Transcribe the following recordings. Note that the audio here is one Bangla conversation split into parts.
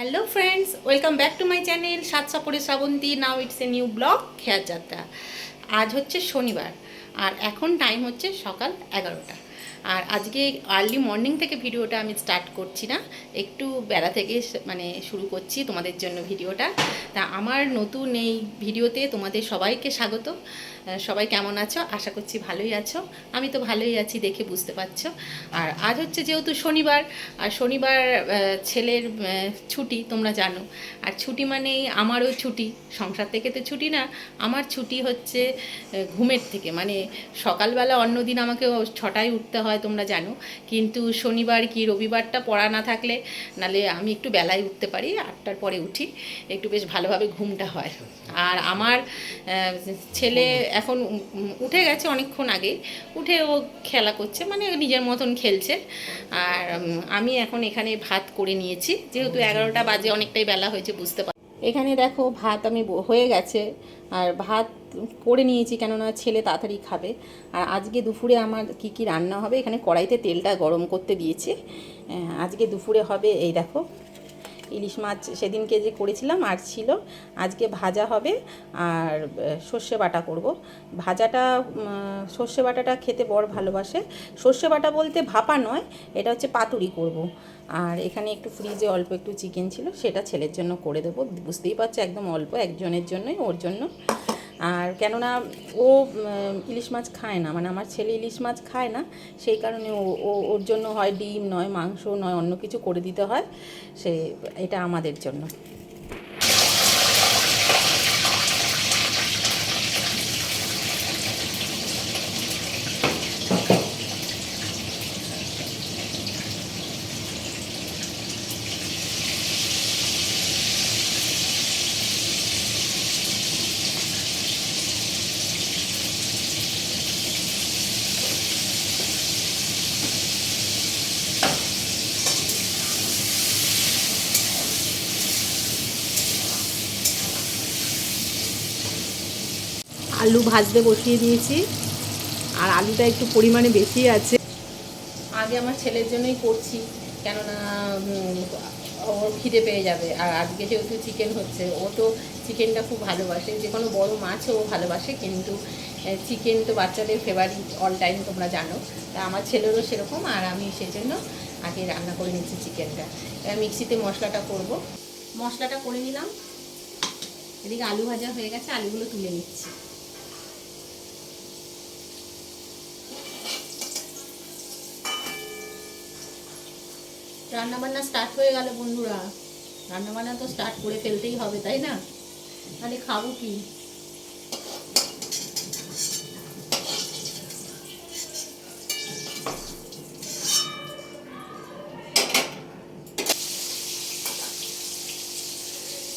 Hello friends welcome back to my channel সাত সাপড়ে Srabanti. Now it's a new blog খেয়ার যাত্রা আজ হচ্ছে শনিবার। আর এখন টাইম হচ্ছে সকাল এগারোটা। আর আজকে আর্লি মর্নিং থেকে ভিডিওটা আমি স্টার্ট করছি না। একটু বেলা থেকে মানে শুরু করছি তোমাদের জন্য ভিডিওটা। তা আমার নতুন এই ভিডিওতে তোমাদের সবাইকে স্বাগত। সবাই কেমন আছো? আশা করছি ভালোই আছো। আমি তো ভালোই আছি দেখে বুঝতে পারছ। আর আজ হচ্ছে যেহেতু শনিবার, আর শনিবার ছেলের ছুটি, তোমরা জানো। আর ছুটি মানেই আমারও ছুটি। সংসার থেকে তো ছুটি না, আমার ছুটি হচ্ছে ঘুমের থেকে। মানে সকালবেলা অন্য দিন আমাকে ছটায় উঠতে হয়, তোমরা জানো। কিন্তু শনিবার কি, রবিবারটা পড়া না থাকলে, নালে আমি একটু বেলায় উঠতে পারি, আটটার পরে উঠি। একটু বেশ ভালোভাবে ঘুমটা হয়। আর আমার ছেলে এখন উঠে গেছে অনেকক্ষণ আগে উঠে ও খেলা করছে মানে নিজের মতন খেলছে। আর আমি এখন এখানে ভাত করে নিয়েছি। যেহেতু এগারোটা বাজে, অনেকটাই বেলা হয়েছে, বুঝতে পার এখানে দেখো ভাত আমি হয়ে গেছে। আর ভাত করে নিয়েছি, কেননা ছেলে তাড়াতাড়ি খাবে। আর আজকে দুপুরে আমার কি কি রান্না হবে? এখানে কড়াইতে তেলটা গরম করতে দিয়েছি। আজকে দুপুরে হবে এই দেখো ইলিশ মাছ সেদিনকে যে করেছিলাম আর ছিল, আজকে ভাজা হবে আর সর্ষে বাটা করব। ভাজাটা সর্ষে বাটাটা খেতে বড় ভালোবাসে। সর্ষে বাটা বলতে ভাপা নয়, এটা হচ্ছে পাতুরি করব। আর এখানে একটু ফ্রিজে অল্প একটু চিকেন ছিল, সেটা ছেলের জন্য করে দেবো। বুঝতেই পারছ, একদম অল্প, একজনের জন্যই, ওর জন্য। আর কেননা ও ইলিশ মাছ খায় না মানে আমার ছেলে ইলিশ মাছ খায় না, সেই কারণে ও, ওর জন্য হয় ডিম নয়, মাংস নয়, অন্য কিছু করে দিতে হয়, সে, এটা আমাদের জন্য। আলু ভাজতে বসিয়ে দিয়েছি। আর আলুটা একটু পরিমাণে বেশি আছে। আগে আমার ছেলের জন্যই করছি, কেননা ওর খিদে পেয়ে যাবে। আর আজকে যেহেতু চিকেন হচ্ছে, ও তো চিকেনটা খুব ভালোবাসে। যে কোনো বড় মাছও ও ভালোবাসে, কিন্তু চিকেন তো বাচ্চাদের ফেভারিট অল টাইম তোমরা জানো। তা আমার ছেলেরও সেরকম, আর আমি সেই জন্য আগে রান্না করে নিচ্ছি চিকেনটা এবার মিক্সিতে মশলাটা করব। মশলাটা করে নিলাম। এদিকে আলু ভাজা হয়ে গেছে, আলুগুলো তুলে নিচ্ছি। রান্নাবান্না স্টার্ট হয়ে গেল বন্ধুরা। রান্নাবান্না তো স্টার্ট করে ফেলতেই হবে, তাই না? তাহলে খাব কি?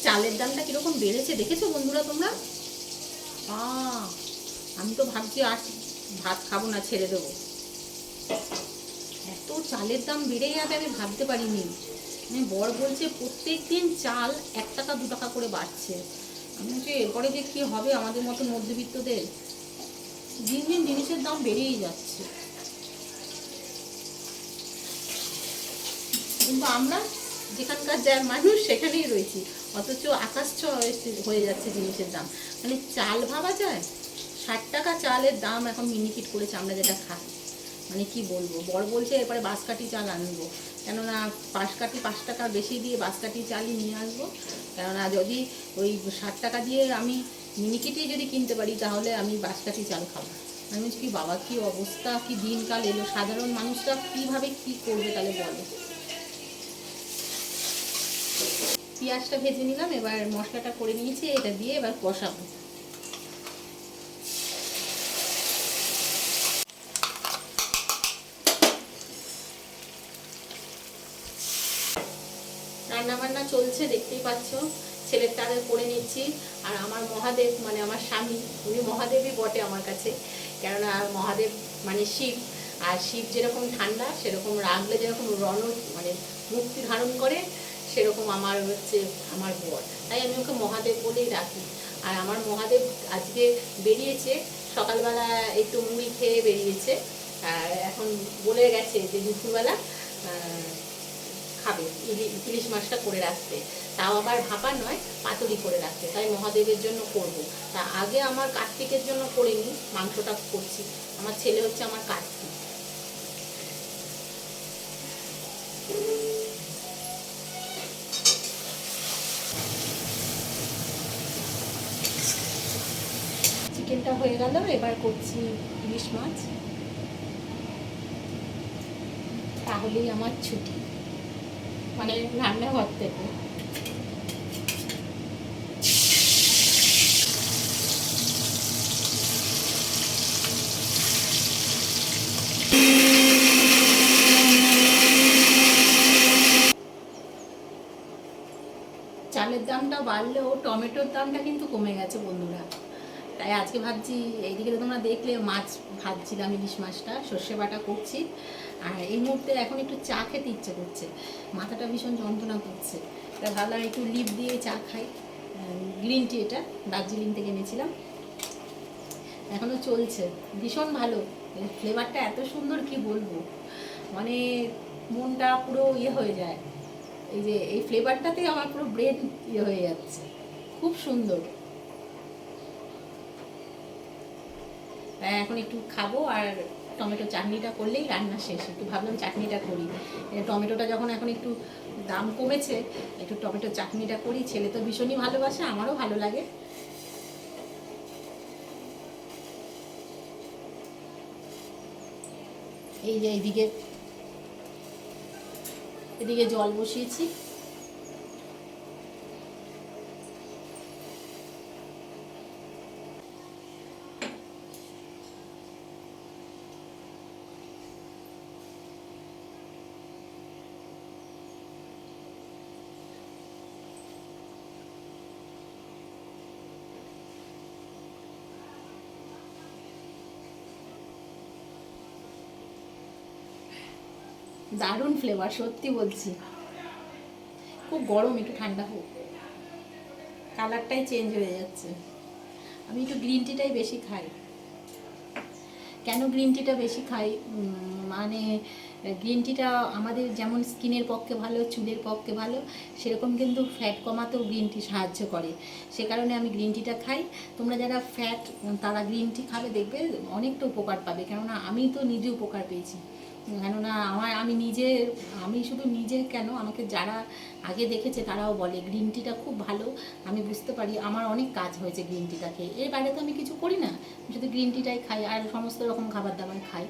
চালের দামটা কীরকম বেড়েছে দেখেছ বন্ধুরা তোমরা? আমি তো ভাবছি আর ভাত খাব না, ছেড়ে দেবো। চালের দাম বেড়ে যাবে আমি ভাবতে পারিনি। মানে বর বলছে প্রত্যেক দিন চাল এক টাকা, দু টাকা করে বাড়ছে। আমি বলছি, এরপরে যে কী হবে আমাদের মতো মধ্যবিত্তদের? দিন দিন জিনিসের দাম বেড়েই যাচ্ছে। কিন্তু আমরা যেখানকার যা মানুষ, সেখানেই রয়েছি। অথচ আকাশ হয়ে যাচ্ছে জিনিসের দাম। মানে চাল ভাবা যায়? ষাট টাকা চালের দাম এখন মিনিকিট করেছে, আমরা যেটা খাই। মানে কি বলব? বড় বলছে এরপরে বাঁশকাঠি চাল আনব। কেননা বাঁশকাঠি পাঁচ টাকা বেশি দিয়ে বাঁশকাঠি চালই নিয়ে আসব। কেননা যদি ওই ষাট টাকা দিয়ে আমি মিনিকিটেই যদি কিনতে পারি, তাহলে আমি বাঁশকাঠি চাল খাব। আমি বলছি, কি বাবা, কি অবস্থা, কি দিনকাল এলো। সাধারণ মানুষরা কীভাবে কি করবে তাহলে বলো? পেঁয়াজটা ভেজে নিলাম, এবার মশলাটা করে নিয়েছি, এটা দিয়ে এবার কষাবো রান্না বান্না চলছে দেখতেই পাচ্ছ, ছেলের আগে করে নিচ্ছি। আর আমার মহাদেব মানে আমার স্বামী, উনি মহাদেবই বটে আমার কাছে। কেননা মহাদেব মানে শিব। আর শিব যেরকম ঠান্ডা, সেরকম রাগলে যেরকম রণ মানে মুক্তি ধারণ করে, সেরকম আমার হচ্ছে আমার বর। তাই আমি ওকে মহাদেব বলেই রাখি আর আমার মহাদেব আজকে বেরিয়েছে, সকালবেলা একটু মুড়ি খেয়ে বেরিয়েছে। আর এখন বলে গেছে যে দুপুরবেলা খাবে। ইলিশ মাছটা করে রাখতে তাও আবার ভাপা নয় পাতুরি করে রাখতে তাই মহাদেবের জন্য করব। তা আগে আমার কার্তিকের জন্য করে নিই, মাংসটা করছি। আমার ছেলে হচ্ছে আমার কার্তিক। চিকেনটা হয়ে গেল, এবার করছি ইলিশ মাছ। তাহলেই আমার ছুটি। মানে রান্নাঘর থেকে। চালের দামটা বাড়লেও টমেটোর দামটা কিন্তু কমে গেছে বন্ধুরা। তাই আজকে ভাবছি এইদিকে তো তোমরা দেখলে মাছ ভাজছিলাম ইলিশ মাছটা, সর্ষে বাটা করছি। আর এই মুহূর্তে এখন একটু চা খেতে ইচ্ছে করছে। মাথাটা ভীষণ যন্ত্রণা করছে। তাই ভাবলাম একটু লিপ দিয়ে চা খাই। গ্রিন টি এটা, দার্জিলিং থেকে এনেছিলাম। এখনও চলছে। ভীষণ ভালো। ফ্লেভারটা এত সুন্দর, কি বলব? মানে মনটা পুরো ইয়ে হয়ে যায়। এই যে, এই ফ্লেভারটাতে আমার পুরো ব্রেন ইয়ে হয়ে যাচ্ছে। খুব সুন্দর তাই এখন একটু খাব আর টমেটো চাটনিটা করলেই রান্না শেষ। একটু ভাবলাম চাটনিটা করি। টমেটোটা যখন এখন একটু দাম কমেছে, একটু টমেটো চাটনিটা করি। ছেলে তো ভীষণই ভালোবাসে, আমারও ভালো লাগে। এই যে এইদিকে, এদিকে জল বসিয়েছি। দারুণ ফ্লেভার সত্যি বলছি। খুব গরম, একটু ঠান্ডা হোক। কালারটাই চেঞ্জ হয়ে যাচ্ছে। আমি একটু গ্রিন টিটাই বেশি খাই। কেন গ্রিন টিটা বেশি খাই? মানে গ্রিন টিটা আমাদের যেমন স্কিনের পক্ষে ভালো, চুলের পক্ষে ভালো, সেরকম কিন্তু ফ্যাট কমাতেও গ্রিন টি সাহায্য করে। সে কারণে আমি গ্রিন টিটা খাই। তোমরা যারা ফ্যাট তারা গ্রিন টি খাবে, দেখবে অনেকটা উপকার পাবে। কেননা আমি তো নিজে উপকার পেয়েছি। কেননা আমার আমি নিজে আমি শুধু নিজে কেন আমাকে যারা আগে দেখেছে তারাও বলে গ্রিন টিটা খুব ভালো। আমি বুঝতে পারি আমার অনেক কাজ হয়েছে গ্রিন টিটা খেয়ে এর বাইরে তো আমি কিছু করি না। শুধু গ্রিন টিটাই খাই আর সমস্ত রকম খাবার দাবার খাই।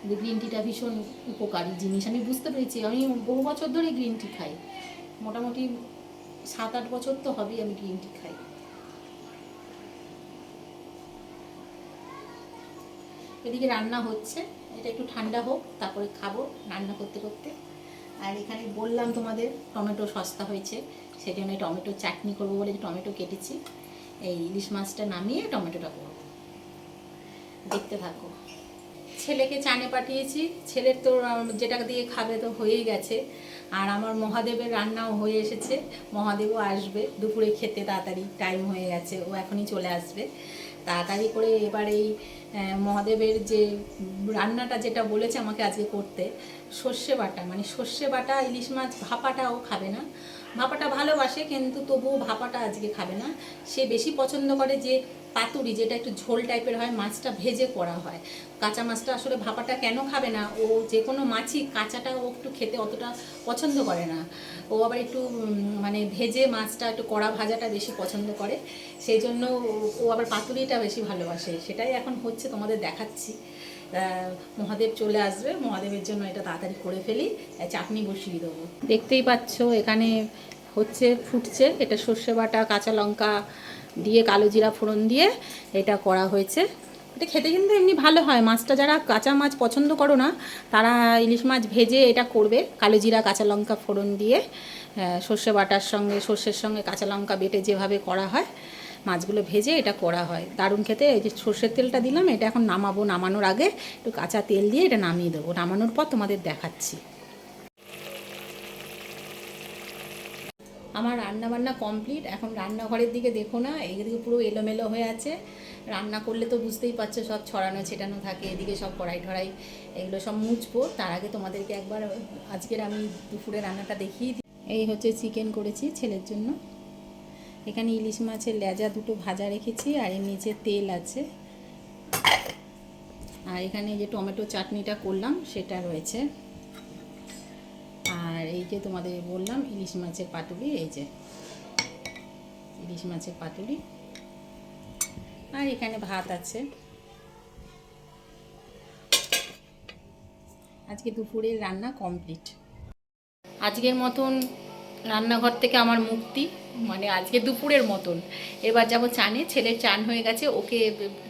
কিন্তু গ্রিন টিটা ভীষণ উপকারী জিনিস। আমি বুঝতে পেরেছি। আমি বহু বছর ধরে গ্রিন টি খাই। মোটামুটি সাত আট বছর তো হবেই আমি গ্রিন টি খাই। এদিকে রান্না হচ্ছে। এটা একটু ঠান্ডা হোক, তারপরে খাব রান্না করতে করতে। আর এখানে বললাম তোমাদের, টমেটো সস্তা হয়েছে সেই জন্য টমেটো চাটনি করব বলে টমেটো কেটেছি। এই ইলিশ মাছটা নামিয়ে টমেটোটা করব। দেখতে থাকো। ছেলেকে চানে পাঠিয়েছি, ছেলের তো যেটা দিয়ে খাবে তো হয়েই গেছে। আর আমার মহাদেবের রান্নাও হয়ে এসেছে। মহাদেবও আসবে, দুপুরে খেতে তাড়াতাড়ি টাইম হয়ে গেছে, ও এখনই চলে আসবে। তাড়াতাড়ি করে এবার এই মহাদেবের যে রান্নাটা যেটা বলেছে আমাকে আজকে করতে, সর্ষে বাটা মানে সর্ষে বাটা, ইলিশ মাছ ভাপাটাও খাবে না। ভাপাটা ভালোবাসে, কিন্তু তবুও ভাপাটা আজকে খাবে না। সে বেশি পছন্দ করে যে পাতুরি, যেটা একটু ঝোল টাইপের হয়, মাছটা ভেজে করা হয়। কাঁচা মাছটা আসলে ভাপাটা কেন খাবে না? ও যে কোনো মাছই কাঁচাটা ও একটু খেতে অতটা পছন্দ করে না। ও আবার একটু মানে ভেজে মাছটা, একটু কড়া ভাজাটা বেশি পছন্দ করে। সেই জন্য ও- আবার পাতুরিটা বেশি ভালোবাসে। সেটাই এখন হচ্ছে তোমাদের দেখাচ্ছি। মহাদেব চলে আসবে। মহাদেবের জন্য এটা তাড়াতাড়ি করে ফেলি। চাটনি বসিয়ে দেবো। দেখতেই পাচ্ছ, এখানে হচ্ছে, ফুটছে। এটা সর্ষে বাটা, কাঁচা লঙ্কা দিয়ে, কালো জিরা ফোড়ন দিয়ে এটা করা হয়েছে। এটা খেতে কিন্তু এমনি ভালো হয়। মাছটা যারা কাঁচা মাছ পছন্দ করো না, তারা ইলিশ মাছ ভেজে এটা করবে। কালো জিরা, কাঁচা লঙ্কা ফোড়ন দিয়ে সর্ষে বাটার সঙ্গে, সর্ষের সঙ্গে কাঁচা লঙ্কা বেটে যেভাবে করা হয় মাছগুলো ভেজে এটা করা হয়। দারুণ খেতে, এই যে সর্ষের তেলটা দিলাম, এটা এখন নামাবো নামানোর আগে। একটু কাঁচা তেল দিয়ে এটা নামিয়ে দেবো। নামানোর পর তোমাদের দেখাচ্ছি। আমার রান্না বান্না কমপ্লিট। এখন রান্নাঘরের দিকে দেখো না, এইদিকে পুরো এলোমেলো হয়ে আছে। রান্না করলে তো বুঝতেই পারছ, সব ছড়ানো ছেটানো থাকে, এদিকে সব কড়াই ঠড়াই, এগুলো সব মুছবো। তার আগে তোমাদেরকে একবার, আজকের আমি দুপুরে রান্নাটা দেখিয়ে এই হচ্ছে চিকেন করেছি ছেলের জন্য। এখানে ইলিশ মাছের লেজা দুটো ভাজা রেখেছি, আর এর নিচে তেল আছে। আর এখানে যে টমেটো চাটনিটা করলাম, সেটা রয়েছে। আর এই যে তোমাদের বললাম, ইলিশ মাছের পাতুরি এই যে। ইলিশ মাছের পাতুরি আর এখানে ভাত আছে। আজকে দুপুরের রান্না কমপ্লিট। আজকের মতন রান্নাঘর থেকে আমার মুক্তি মানে আজকে দুপুরের মতন। এবার যাব চানে ছেলের চান হয়ে গেছে, ওকে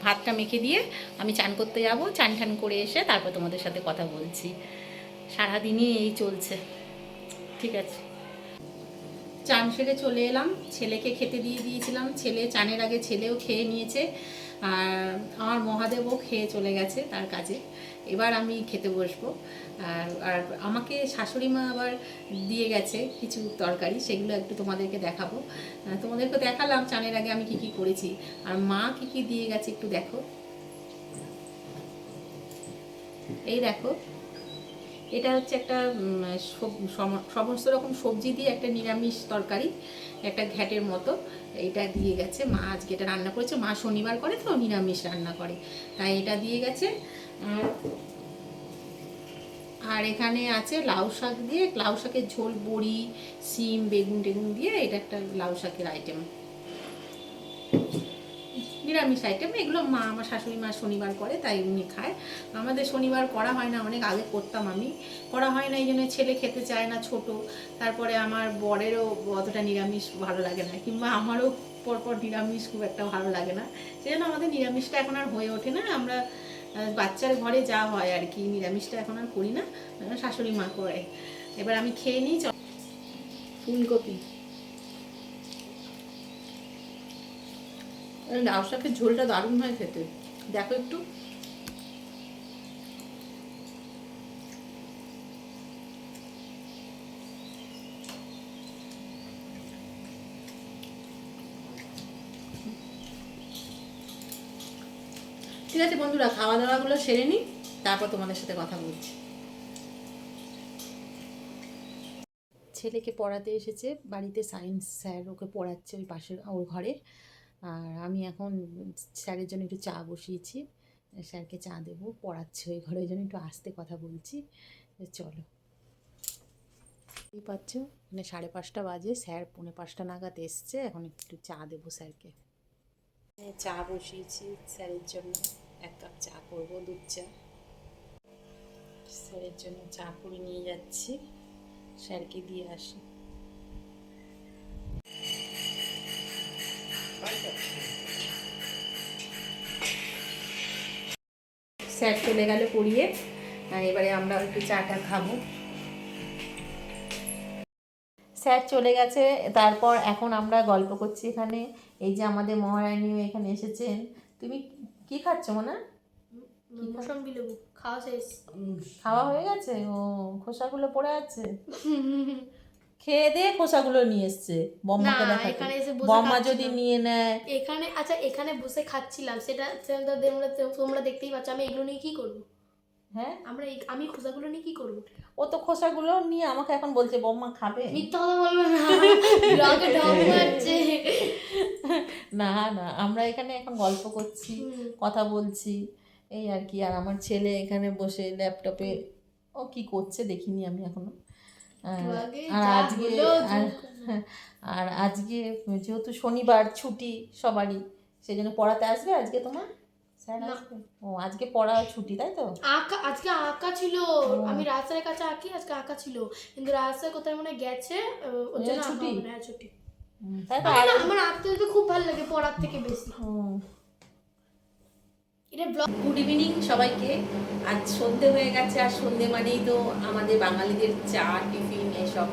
ভাতটা মেখে দিয়ে আমি চান করতে যাব, চান টান করে এসে তারপর তোমাদের সাথে কথা বলছি। সারাদিনই এই চলছে, ঠিক আছে। চান সেরে চলে এলাম, ছেলেকে খেতে দিয়ে দিয়েছিলাম, ছেলে চানের আগে ছেলেও খেয়ে নিয়েছে, আর আমার মহাদেবও খেয়ে চলে গেছে তার কাজে। এবার আমি খেতে বসবো। আর আর আমাকে শাশুড়ি মা আবার দিয়ে গেছে কিছু তরকারি, সেগুলো একটু তোমাদেরকে দেখাবো। তোমাদেরকে দেখালাম চানের আগে আমি কি কি করেছি। আর মা কি কি দিয়ে গেছে একটু দেখো। এই দেখো, এটা হচ্ছে একটা সমস্ত রকম সবজি দিয়ে একটা নিরামিষ তরকারি, একটা ঘ্যাটের মতো। এটা দিয়ে গেছে মা, আজকে এটা রান্না করেছে। মা শনিবার করে তো নিরামিষ রান্না করে। তাই এটা দিয়ে গেছে। আর এখানে আছে লাউ শাক দিয়ে, লাউ শাকের ঝোল, বড়ি সিম বেগুন টেগুন দিয়ে এটা একটা লাউ শাকের আইটেম নিরামিষ আইটেম এগুলো মা, আমার শাশুড়ি মা শনিবার করে, তাই উনি খায়। আমাদের শনিবার করা হয় না, অনেক আগে করতাম আমি। করা হয় না, এই জন্য ছেলে খেতে চায় না, ছোট। তারপরে আমার বরেরও অতটা নিরামিষ ভালো লাগে না, কিংবা আমারও পরপর নিরামিষ খুব একটা ভালো লাগে না। সেই জন্য আমাদের নিরামিষটা এখন আর হয়ে ওঠে না, আমরা বাচ্চার ঘরে যা হয় আর কি, নিরামিষটা এখন আর করি না শাশুড়ি মা করে। এবার আমি খেয়ে নিই ফুলকপি। লাউ ঝোলটা দারুণ হয় খেতে। দেখো একটু। আছে বন্ধুরা খাওয়া দাওয়াগুলো সেরে নিই, তারপর তোমাদের সাথে কথা বলছি। ছেলেকে পড়াতে এসেছে, বাড়িতে সায়েন্স স্যার ওকে পড়াচ্ছে ওই পাশের, ওর ঘরে। আর আমি এখন স্যারের জন্য একটু চা বসিয়েছি, স্যারকে চা দেবো, পড়াচ্ছে ওই ঘরে, ওই জন্য একটু আস্তে কথা বলছি। চলো। পাচ্ছ? মানে সাড়ে পাঁচটা বাজে, স্যার পৌনে পাঁচটা নাগাদ এসছে, এখন একটু চা দেবো স্যারকে। চা বসিয়েছি স্যারের জন্য। এক কাপ চা করব, দুধ চা। স্যারের জন্য চা করে নিয়ে যাচ্ছি। স্যারকে দিয়ে আসি। স্যার চলে গেল পড়িয়ে। এবারে আমরা একটু চাটা খাব। স্যার চলে গেছে। তারপর এখন আমরা গল্প করছি এখানে। এই যে আমাদের মহারানীও এখানে এসেছেন। তুমি কি খাচ্ছ মনে? মোসম্বি লেবু খাওয়া শেষ। খাওয়া হয়ে গেছে? ও খোসাগুলো পড়ে আছে? খেয়ে দিয়ে খোসাগুলো নিয়ে এসছে বম্মাকে দেখাতে। এখানে এসে বম্মা যদি নিয়ে নেয়। এখানে আচ্ছা এখানে বসে খাচ্ছিলাম সেটা সেটা তোমরা তোমরা দেখতেই পাচ্ছ আমি এগুলো নিয়ে কি করব? হ্যাঁ? আমরা এই- আমি খোসাগুলো নিয়ে কি করব? ও তো খোসাগুলো নিয়ে আমাকে এখন বলছে বম্মা খাবে? মিথ্যা কথা বলবে না। ব্লগে ঢপ মারছে। না না আমরা এখানে এখন গল্প করছি কথা বলছি এই আর কি। আর আমার ছেলে এখানে বসে ল্যাপটপে ও কি করছে দেখিনি আমি এখনও। আর আজকে আর আজকে যেহেতু শনিবার ছুটি সবারই সেই জন্য পড়াতে আসবে আজকে তোমার? স্যার না। ও আজকে পড়া ছুটি তাই তো? আঁকা আজকে আঁকা ছিল। আমি রাস্তার কাছে আঁকি আজকে আঁকা ছিল। কিন্তু রাস্তায় কোথায় মনে গেছে ওর জন্য ছুটি? না, ছুটি। তাই তো আমার আঁকতে যেতে খুব ভালো লাগে পড়ার থেকে বেশি। এটা ব্লগ গুড ইভিনিং সবাইকে। আজ সন্ধে হয়ে গেছে আর সন্ধে মানেই তো আমাদের বাঙালিদের চা টিফিন এসব।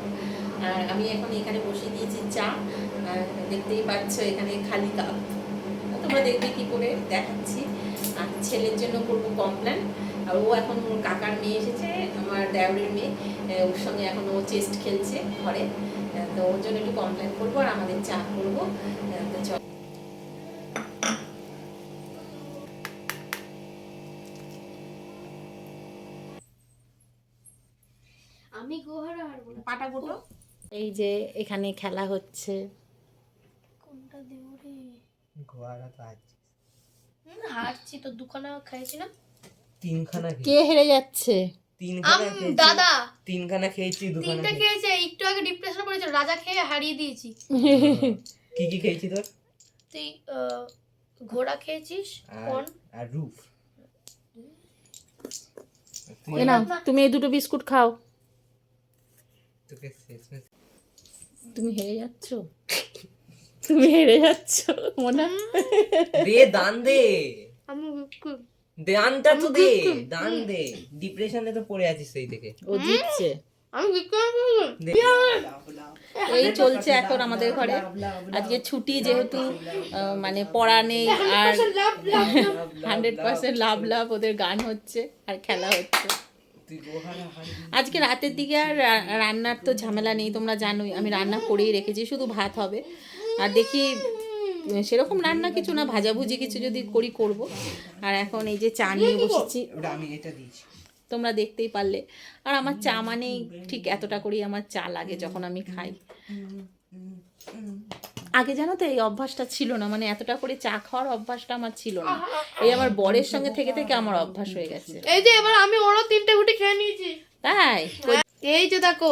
আর আমি এখন এখানে বসিয়ে দিয়েছি চা। দেখতেই পাচ্ছ এখানে খালি কাপ। তোমরা দেখবে কি করে? দেখাচ্ছি। আর ছেলের জন্য করব কমপ্লেন আর ও এখন ওর কাকার মেয়ে এসেছে আমার দেওরের মেয়ে। ওর সঙ্গে এখন ও চেস্ট খেলছে ঘরে। তো ওর জন্য একটু কমপ্লেন করব আর আমাদের চা করব। এই যে এখানে খেলা হচ্ছে। ঘোড়া তো হুম, তো দুখানা খাইছি না তিনখানা কে হেরে যাচ্ছে? তিনখানা দাদা। তিনখানা খেয়েছি দুখানা তিনটা খেয়েছে। একটু আগে ডিপ্রেশন রাজা খেয়ে হারিয়ে দিয়েছি। কি কি খেয়েছি তোর? তুই আহ, ঘোড়া খেয়েছিস আর কোন আর রুফ। তুই তুমি এই দুটো বিস্কুট খাও। তুমি হেরে যাচ্ছ? তুমি হেরে যাচ্ছ। মনে দে দান দে। আমি দানটা তো দে দান দে। ডিপ্রেশনে তো পড়ে আছিস সেই থেকে ও জিতছে। এই চলছে এখন আমাদের ঘরে। আজকে ছুটি যেহেতু আহ, মানে পড়া নেই আর হান্ড্রেড পার্সেন্ট লাভ লাভ ওদের গান হচ্ছে আর খেলা হচ্ছে। আজকে রাতের দিকে আর রান্নার তো ঝামেলা নেই তোমরা জানোই আমি রান্না করেই রেখেছি শুধু ভাত হবে। আর দেখি সেরকম রান্না কিছু না ভাজাভুজি কিছু যদি করি করব। আর এখন এই যে চা নিয়ে বসেছি। ওটা আমি এটা দিয়েছি। তোমরা দেখতেই পারলে। আর আমার চা মানেই ঠিক এতটা করেই আমার চা লাগে যখন আমি খাই। আগে জানো তো এই অভ্যাসটা ছিল না মানে এতটা করে চা খাওয়ার অভ্যাসটা আমার ছিল না। এই আমার বরের সঙ্গে থেকে থেকে আমার অভ্যাস হয়ে গেছে। এই যে এবার আমি ওরও তিনটে গুটি খেয়ে নিয়েছি। তাই? এই যে দেখো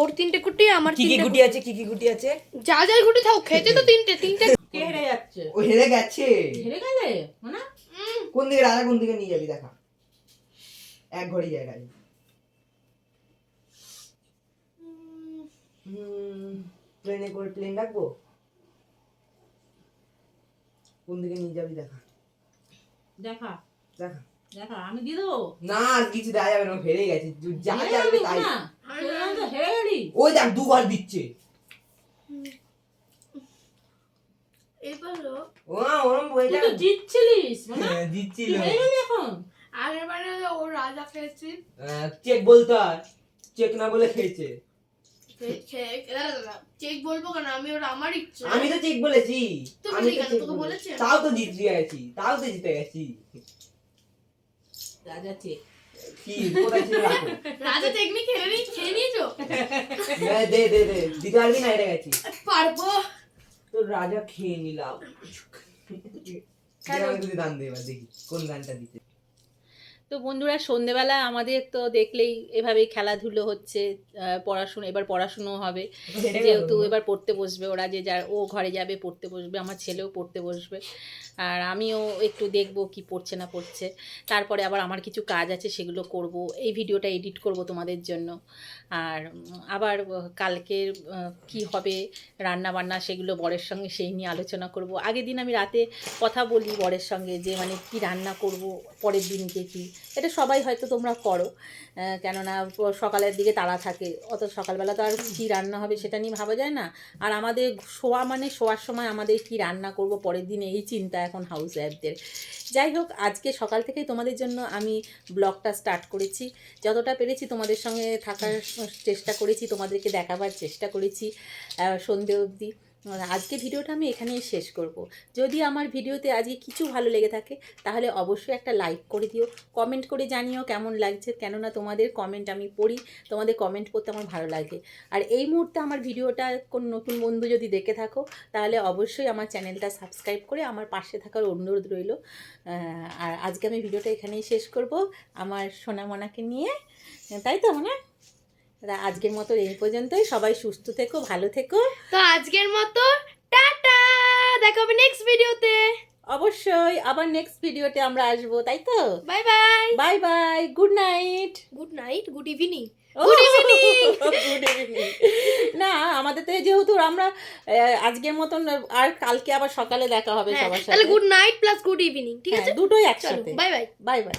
ওর তিনটে গুটি আমার কি কি গুটি আছে কি কি গুটি আছে? যা যা গুটি থাও খেতে তো তিনটে তিনটে। কে হেরে যাচ্ছে? ও হেরে গেছে। হেরে গেলে না কোন দিকে রাজা কোন দিকে নিয়ে যাবি দেখা। এক ঘড়ি জায়গায়। প্লেনে করে প্লেন রাখব? কোন দিকে নিয়ে যাবি দেখা। দেখা। দেখা। দেখা আমি দিয়ে দেবো? না কিছু দেওয়া যাবে না হেরে গেছে। যা যাবে তাই। হেরে গেলি। ওই দেখ দুবার দিচ্ছে। এবার ও ওরম বইটা জিতছিলিস হ্যাঁ, দিচ্ছিল এখন? আগের বারে ও রাজা খেয়েছি। চেক বলতো আর চেক না বলে খেয়েছে। চেক বলব কেন? আমি ওর আমার ইচ্ছে। আমি তো চেক বলেছি। কেন? তোকে বলেছি। তাও তো জিতে গেছি তাও তো জিতে গেছি। রাজা চেক কি কোথায় ছিল রাখো রাজা টেকনিক খেলে নি খেয়ে নিয়েছো? দে দে দে দে দিতে পারবি না এটা গেছি। পারব। তো রাজা খেয়ে নিলাম। আমাকে যদি দান দে এবার দেখি কোন গানটা দিতে। তো বন্ধুরা সন্ধেবেলা আমাদের তো দেখলেই এভাবেই খেলাধুলো হচ্ছে পড়াশুনো এবার পড়াশুনো হবে। যেহেতু এবার পড়তে বসবে ওরা যে যার ও ঘরে যাবে পড়তে বসবে আমার ছেলেও পড়তে বসবে। আর আমিও একটু দেখব কি পড়ছে না পড়ছে। তারপরে আবার আমার কিছু কাজ আছে সেগুলো করব। এই ভিডিওটা এডিট করব তোমাদের জন্য। আর আবার কালকের কি হবে রান্না বান্না সেগুলো বরের সঙ্গে সেই নিয়ে আলোচনা করব। আগের দিন আমি রাতে কথা বলি বরের সঙ্গে যে মানে কি রান্না করব পরের দিনকে কি। এটা সবাই হয়তো তোমরা করো কেননা সকালের দিকে তাড়া থাকে, অত সকালবেলা তো আর কী রান্না হবে সেটা নিয়ে ভাবা যায় না। আর আমাদের শোয়া মানে শোয়ার সময় আমাদের কি রান্না করব, পরের দিনে এই চিন্তা এখন হাউস ওয়াইফদের যাই হোক, আজকে সকাল থেকেই তোমাদের জন্য আমি ব্লগটা স্টার্ট করেছি। যতটা পেরেছি তোমাদের সঙ্গে থাকার চেষ্টা করেছি, তোমাদেরকে দেখাবার চেষ্টা করেছি সন্ধে অবধি। আজকে ভিডিওটা আমি এখানেই শেষ করব। যদি আমার ভিডিওতে আজকে কিছু ভালো লেগে থাকে, তাহলে অবশ্যই একটা লাইক করে দিও। কমেন্ট করে জানিও কেমন লাগছে। কেননা তোমাদের কমেন্ট আমি পড়ি, তোমাদের কমেন্ট করতে আমার ভালো লাগে। আর এই মুহূর্তে আমার ভিডিওটা কোন নতুন বন্ধু যদি দেখে থাকো, তাহলে অবশ্যই আমার চ্যানেলটা সাবস্ক্রাইব করে আমার পাশে থাকার অনুরোধ রইল। আর আজকে আমি ভিডিওটা এখানেই শেষ করব। আমার সোনামনাকে নিয়ে, তাই তো, মনে? আজকের মতো এই পর্যন্তই। সবাই সুস্থ থেকো ভালো থেকো। তো আজকের মতো টাটা! দেখা হবে নেক্সট ভিডিওতে অবশ্যই আবার নেক্সট ভিডিওতে আমরা আসব তাই তো? Bye bye bye bye good night good night good evening good good evening না আমাদের তো যেহেতু আমরা আজকের মতন আর কালকে আবার সকালে দেখা হবে সবার হ্যাঁ, তাহলে সাথে। Good night plus good evening ঠিক হ্যাঁ, আছে? দুটোই একসাথে। By bye bye by